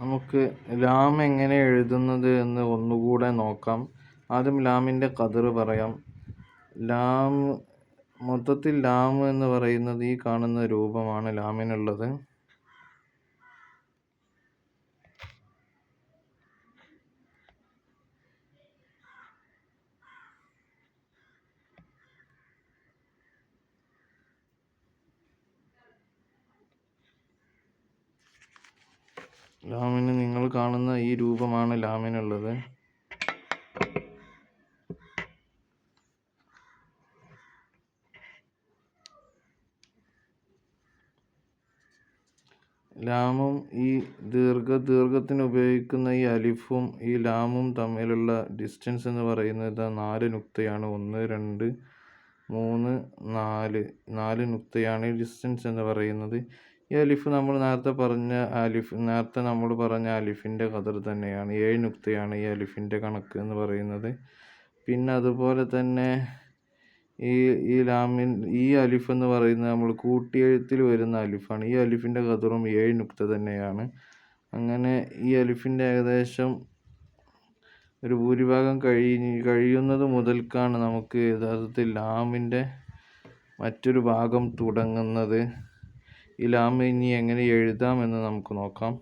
നമുക്ക് ലാം എങ്ങനെ എഴുതുന്നത് എന്ന് ഒന്നുകൂടെ നോക്കാം. ആദ്യം ലാമിന്റെ കതിർ പറയാം. ലാം മൊത്തത്തിൽ ലാം എന്ന് പറയുന്നത് ഈ കാണുന്ന രൂപമാണ് ലാമിനുള്ളത് ലാമിന് നിങ്ങൾ കാണുന്ന ഈ രൂപമാണ് ലാമിനുള്ളത്. ലാമും ഈ ദീർഘ ദീർഘത്തിന് ഉപയോഗിക്കുന്ന ഈ അലിഫും ഈ ലാമും തമ്മിലുള്ള ഡിസ്റ്റൻസ് എന്ന് പറയുന്നത് നാല് നുക്തയാണ്. ഒന്ന് രണ്ട് മൂന്ന് നാല്. നാല് നുക്തയാണ് ഡിസ്റ്റൻസ് എന്ന് പറയുന്നത്. ഈ അലിഫ് നമ്മൾ നേരത്തെ പറഞ്ഞ അലിഫ് നേരത്തെ നമ്മൾ പറഞ്ഞ അലിഫിന്റെ ഖദർ തന്നെയാണ്. ഏഴ് നുക്തയാണ് ഈ അലിഫിന്റെ കണക്ക് എന്ന് പറയുന്നത്. പിന്നെ അതുപോലെ തന്നെ ഈ ഈ ലാമിൻ ഈ അലിഫ് എന്ന് പറയുന്നത് നമ്മൾ കൂട്ടിയെഴുത്തിൽ വരുന്ന അലിഫാണ്. ഈ അലിഫിന്റെ ഖദറും ഏഴ് നുക്ത തന്നെയാണ്. അങ്ങനെ ഈ അലിഫിന്റെ ഏകദേശം ഒരു ഭൂരിഭാഗം കഴിഞ്ഞ് കഴിയുന്നത് മുതൽക്കാണ് നമുക്ക് യഥാർത്ഥത്തിൽ ലാമിന്റെ മറ്റൊരു ഭാഗം തുടങ്ങുന്നത്. ഈ ലാം ഇനി എങ്ങനെ എഴുതാമെന്ന് നമുക്ക് നോക്കാം.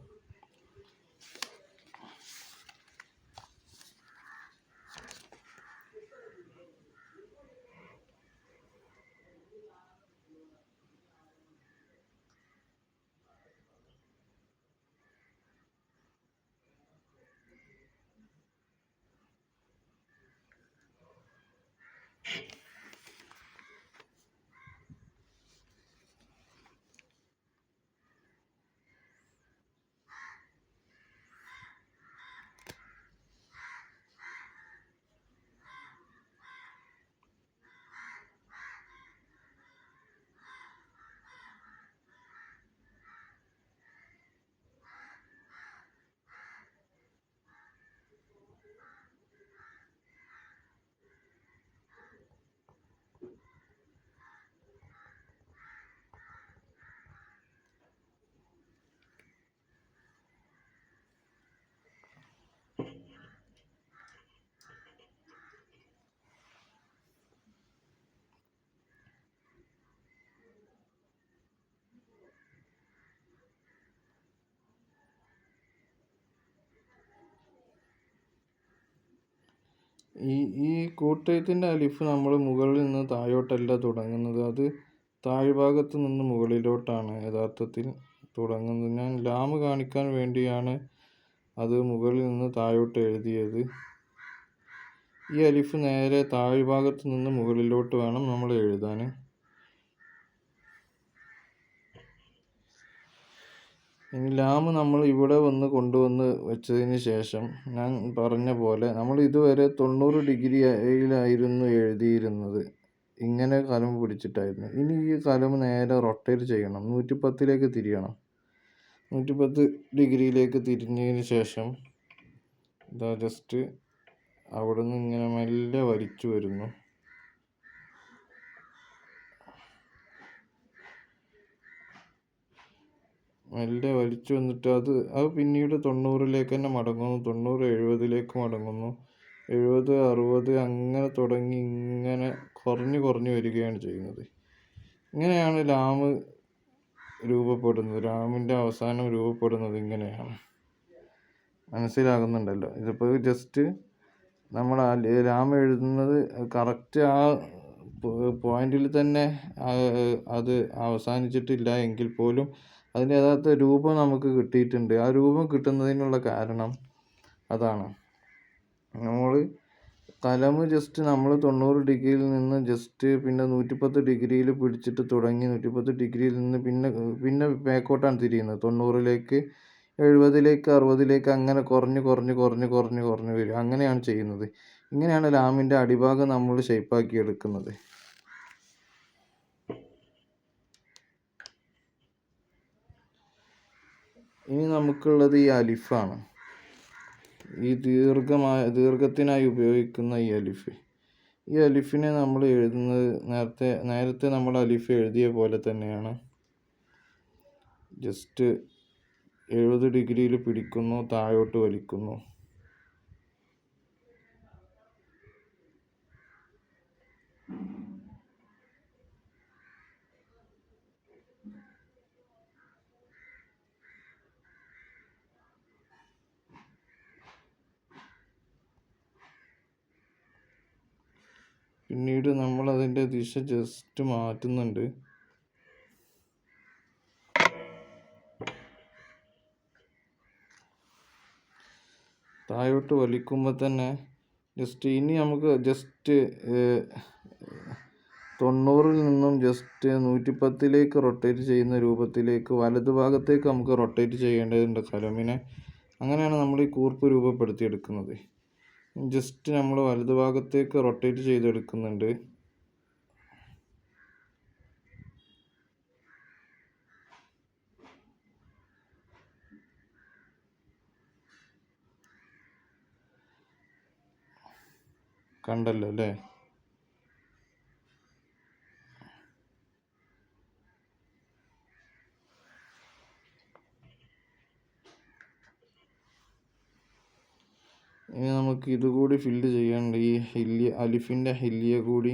ഈ ഈ കൂട്ടെഴുത്തിന്റെ അലിഫ് നമ്മൾ മുകളിൽ നിന്ന് താഴോട്ടല്ല തുടങ്ങുന്നത്. അത് താഴ്ഭാഗത്ത് നിന്ന് മുകളിലോട്ടാണ് യഥാർത്ഥത്തിൽ തുടങ്ങുന്നത്. ഞാൻ ലാമ്പ് കാണിക്കാൻ വേണ്ടിയാണ് അത് മുകളിൽ നിന്ന് താഴോട്ട് എഴുതിയത്. ഈ അലിഫ് നേരെ താഴ്ഭാഗത്ത് നിന്ന് മുകളിലോട്ട് വേണം നമ്മൾ എഴുതാൻ. ഇനി ലാം നമ്മൾ ഇവിടെ വന്ന് കൊണ്ടുവന്ന് വെച്ചതിന് ശേഷം ഞാൻ പറഞ്ഞ പോലെ നമ്മൾ ഇതുവരെ തൊണ്ണൂറ് ഡിഗ്രിയിലായിരുന്നു എഴുതിയിരുന്നത്. ഇങ്ങനെ കലം പിടിച്ചിട്ടായിരുന്നു. ഇനി ഈ കലം നേരെ റൊട്ടേറ്റ് ചെയ്യണം. നൂറ്റിപ്പത്തിലേക്ക് തിരിയണം. നൂറ്റിപ്പത്ത് ഡിഗ്രിയിലേക്ക് തിരിഞ്ഞതിന് ശേഷം ഇതാ ജസ്റ്റ് അവിടെ നിന്ന് ഇങ്ങനെ മെല്ലെ വലിച്ചു വരുന്നു. മെല്ലെ വലിച്ചു വന്നിട്ട് അത് അത് പിന്നീട് തൊണ്ണൂറിലേക്ക് തന്നെ മടങ്ങുന്നു. തൊണ്ണൂറ് എഴുപതിലേക്ക് മടങ്ങുന്നു. എഴുപത് അറുപത് അങ്ങനെ തുടങ്ങി ഇങ്ങനെ കുറഞ്ഞു കുറഞ്ഞു വരികയാണ് ചെയ്യുന്നത്. ഇങ്ങനെയാണ് ലാമ് രൂപപ്പെടുന്നത്. ലാമിന്റെ അവസാനം രൂപപ്പെടുന്നത് ഇങ്ങനെയാണ്. മനസ്സിലാകുന്നുണ്ടല്ലോ. ഇതിപ്പോൾ ജസ്റ്റ് നമ്മൾ ലാം എഴുതുന്നത് കറക്റ്റ് ആ പോയിന്റിൽ തന്നെ അത് അവസാനിച്ചിട്ടില്ല എങ്കിൽ പോലും അതിന്റെ യഥാർത്ഥ രൂപം നമുക്ക് കിട്ടിയിട്ടുണ്ട്. ആ രൂപം കിട്ടുന്നതിനുള്ള കാരണം അതാണ്. നമ്മൾ കലം ജസ്റ്റ് നമ്മൾ തൊണ്ണൂറ് ഡിഗ്രിയിൽ നിന്ന് ജസ്റ്റ് പിന്നെ നൂറ്റിപ്പത്ത് ഡിഗ്രിയിൽ പിടിച്ചിട്ട് തുടങ്ങി. നൂറ്റിപ്പത്ത് ഡിഗ്രിയിൽ നിന്ന് പിന്നെ പിന്നെ ബാക്കോട്ടാണ് തിരിയുന്നത്. തൊണ്ണൂറിലേക്ക് എഴുപതിലേക്ക് അറുപതിലേക്ക് അങ്ങനെ കുറഞ്ഞ് കുറഞ്ഞ് കുറഞ്ഞ് കുറഞ്ഞ് കുറഞ്ഞ് വരും. അങ്ങനെയാണ് ചെയ്യുന്നത്. ഇങ്ങനെയാണ് ലാമിന്റെ അടിഭാഗം നമ്മൾ ഷേപ്പാക്കി എടുക്കുന്നത്. ഇനി നമുക്കുള്ളത് ഈ അലിഫാണ്. ഈ ദീർഘമായ ദീർഘത്തിനായി ഉപയോഗിക്കുന്ന ഈ അലിഫ്. ഈ അലിഫിനെ നമ്മൾ എഴുതുന്നത് നേരത്തെ നേരത്തെ നമ്മൾ അലിഫ് എഴുതിയ പോലെ തന്നെയാണ്. ജസ്റ്റ് എഴുപത് ഡിഗ്രിയിൽ പിടിക്കുന്നു താഴോട്ട് വലിക്കുന്നു. പിന്നീട് നമ്മൾ അതിന്റെ ദിശ ജസ്റ്റ് മാറ്റുന്നുണ്ട്. താഴോട്ട് വലിക്കുമ്പോൾ തന്നെ ജസ്റ്റ് ഇനി നമുക്ക് ജസ്റ്റ് തൊണ്ണൂറിൽ നിന്നും ജസ്റ്റ് നൂറ്റിപ്പത്തിലേക്ക് റൊട്ടേറ്റ് ചെയ്യുന്ന രൂപത്തിലേക്ക് വലതുഭാഗത്തേക്ക് നമുക്ക് റൊട്ടേറ്റ് ചെയ്യേണ്ടതുണ്ട് കലമിനെ. അങ്ങനെയാണ് നമ്മൾ ഈ കൂർപ്പ് രൂപപ്പെടുത്തിയെടുക്കുന്നത്. ജസ്റ്റ് നമ്മൾ വലതുഭാഗത്തേക്ക് റൊട്ടേറ്റ് ചെയ്തെടുക്കുന്നുണ്ട്. കണ്ടല്ലോ അല്ലേ ഇനി നമുക്ക് ഇതുകൂടി ഫില്ല് ചെയ്യാനുണ്ട്. ഈ ഹില്ലി അലിഫിന്റെ ഹില്ലിയ കൂടി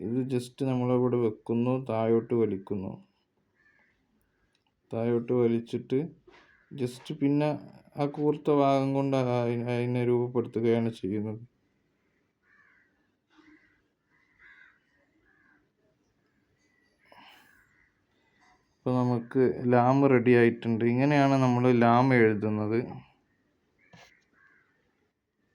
ഇത് ജസ്റ്റ് നമ്മളിവിടെ വെക്കുന്നു താഴോട്ട് വലിക്കുന്നു. താഴോട്ട് വലിച്ചിട്ട് ജസ്റ്റ് പിന്നെ ആ കൂർത്ത ഭാഗം കൊണ്ട് അതിനെ രൂപപ്പെടുത്തുകയാണ് ചെയ്യുന്നത്. അപ്പോൾ നമുക്ക് ലാം റെഡി ആയിട്ടുണ്ട്. ഇങ്ങനെയാണ് നമ്മൾ ലാം എഴുതുന്നത്.